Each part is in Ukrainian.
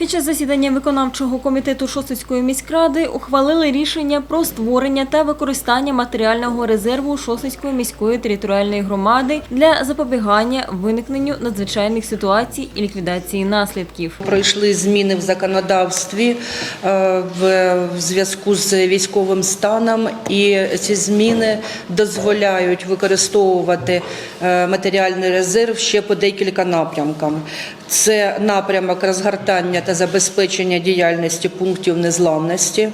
Під час засідання виконавчого комітету Шосицької міськради ухвалили рішення про створення та використання матеріального резерву Шосицької міської територіальної громади для запобігання виникненню надзвичайних ситуацій і ліквідації наслідків. Пройшли зміни в законодавстві е, в зв'язку з військовим станом, і ці зміни дозволяють використовувати е, матеріальний резерв ще по декілька напрямкам. Це напрямок розгортання та забезпечення діяльності пунктів незламності.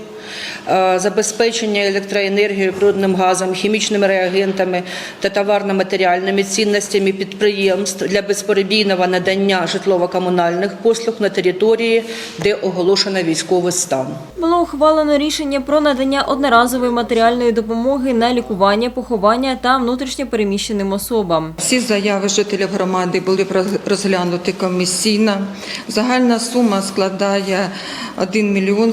Е, Забезпечення електроенергією, природним газом, хімічними реагентами та товарно-матеріальними цінностями підприємств для безперебійного надання житлово-комунальних послуг на території, де оголошено військовий стан. Було ухвалено рішення про надання одноразової матеріальної допомоги на лікування, поховання та внутрішньо переміщеним особам. Всі заяви жителів громади були роз- розглянуті комісійно. Загальна сума складає 1 мільйон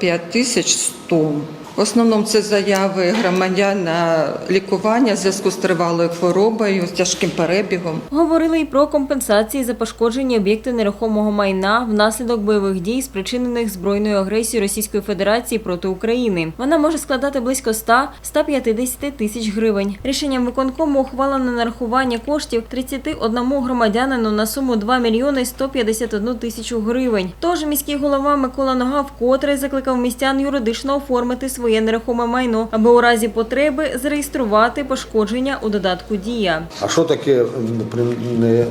545 тисяч 100. В основному це заяви громадян на лікування в зв'язку з тривалою хворобою, з тяжким перебігом. Говорили й про компенсації за пошкоджені об'єкти нерухомого майна внаслідок бойових дій, спричинених збройною агресією Російської Федерації проти України. Вона може складати близько 100-150 тисяч гривень. Рішенням виконкому ухвалено нарахування коштів 31 громадянину на суму 2 мільйони 151 тисячу гривень. Тож міський голова Микола Нога вкотре закликав містян юридично оформити своє нерухоме майно, аби у разі потреби зареєструвати пошкодження у додатку Дія. А що таке при, не,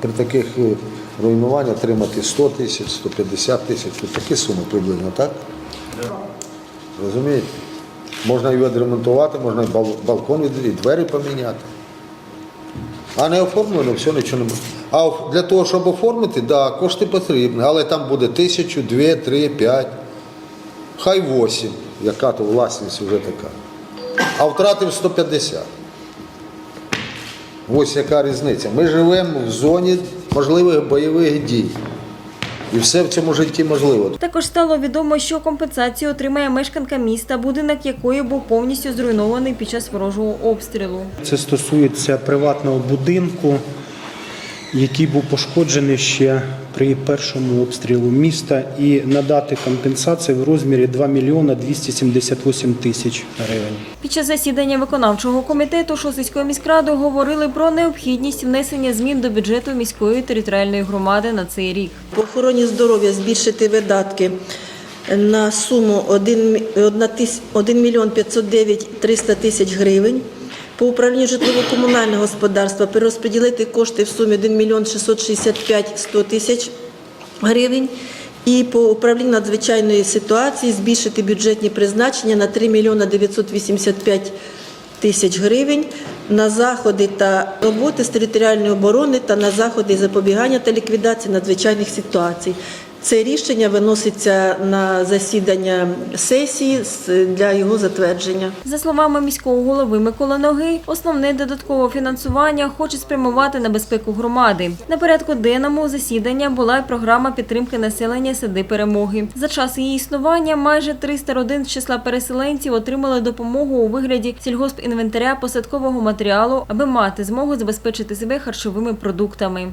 при таких е, руйнуваннях отримати 100 тисяч, 150 тисяч? Тут такі суми приблизно, так? Розумієте? Можна його відремонтувати, можна балкон і двері поміняти. А не оформлено, все, нічого не буде. А для того, щоб оформити, да, кошти потрібні, але там буде тисячу, дві, три, п'ять, хай вісім, яка то власність вже така. А втратив 150. Ось яка різниця. Ми живемо в зоні можливих бойових дій. І все в цьому житті можливо. Також стало відомо, що компенсацію отримає мешканка міста, будинок якої був повністю зруйнований під час ворожого обстрілу. Це стосується приватного будинку, який був пошкоджений ще при першому обстрілу міста, і надати компенсацію в розмірі 2 мільйона 278 тисяч гривень. Під час засідання виконавчого комітету Шосицької міськради говорили про необхідність внесення змін до бюджету міської територіальної громади на цей рік. По охороні здоров'я збільшити видатки на суму 1 мільйон 509 300 тисяч гривень. По управлінню житлово-комунального господарства перерозподілити кошти в сумі 1 мільйон 665 100 тисяч гривень. І по управлінню надзвичайної ситуації збільшити бюджетні призначення на 3 мільйона 985 тисяч гривень на заходи та роботи з територіальної оборони та на заходи запобігання та ліквідації надзвичайних ситуацій. Це рішення виноситься на засідання сесії для його затвердження. За словами міського голови Миколи Ноги, основне додаткове фінансування хоче спрямувати на безпеку громади. На порядку денному засідання була й програма підтримки населення сади перемоги. За час її існування майже 300 родин з числа переселенців отримали допомогу у вигляді сільгоспінвентаря посадкового матеріалу, аби мати змогу забезпечити себе харчовими продуктами.